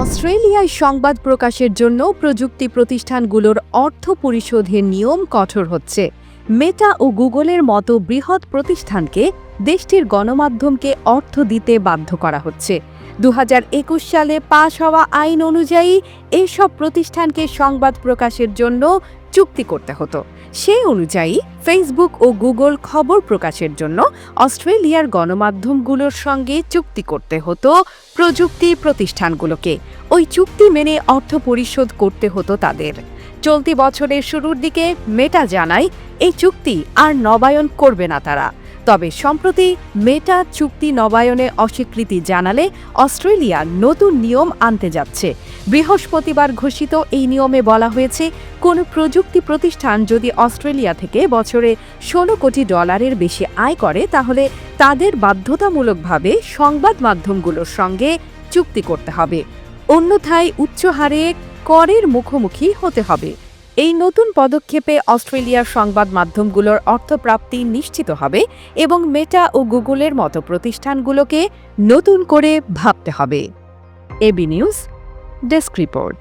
অস্ট্রেলিয়ায় সংবাদ প্রকাশের জন্য প্রযুক্তি প্রতিষ্ঠানগুলোর অর্থ পরিশোধের নিয়ম কঠোর হচ্ছে। মেটা ও গুগলের মতো বৃহৎ প্রতিষ্ঠানকে দেশটির গণমাধ্যমকে অর্থ দিতে বাধ্য করা হচ্ছে। দু হাজার একুশ সালে পাশ হওয়া আইন অনুযায়ী এইসব প্রতিষ্ঠানকে সংবাদ প্রকাশের জন্য চুক্তি করতে হতো। সেই অনুযায়ী ফেসবুক ও গুগল খবর প্রকাশের জন্য অস্ট্রেলিয়ার গণমাধ্যমগুলোর সঙ্গে চুক্তি করতে হতো প্রযুক্তি প্রতিষ্ঠানগুলোকে। ওই চুক্তি মেনে অর্থ পরিশোধ করতে হতো তাদের। চলতি বছরের শুরুর দিকে মেটা জানায়, এই চুক্তি আর নবায়ন করবে না তারা। তবে সম্প্রতি মেটা চুক্তি নবায়নে অস্বীকৃতি জানালে অস্ট্রেলিয়া নতুন নিয়ম আনতে যাচ্ছে। বৃহস্পতিবার ঘোষিত এই নিয়মে বলা হয়েছে, কোনো প্রযুক্তি প্রতিষ্ঠান যদি অস্ট্রেলিয়া থেকে বছরে ষোলো কোটি ডলারের বেশি আয় করে, তাহলে তাদের বাধ্যতামূলকভাবে সংবাদ মাধ্যমগুলোর সঙ্গে চুক্তি করতে হবে। অন্যথায় উচ্চ হারে করের মুখোমুখি হতে হবে। এই নতুন পদক্ষেপে অস্ট্রেলিয়ার সংবাদ মাধ্যমগুলোর অর্থপ্রাপ্তি নিশ্চিত হবে এবং মেটা ও গুগলের মতো প্রতিষ্ঠানগুলোকে নতুন করে ভাবতে হবে। AB news, desk report.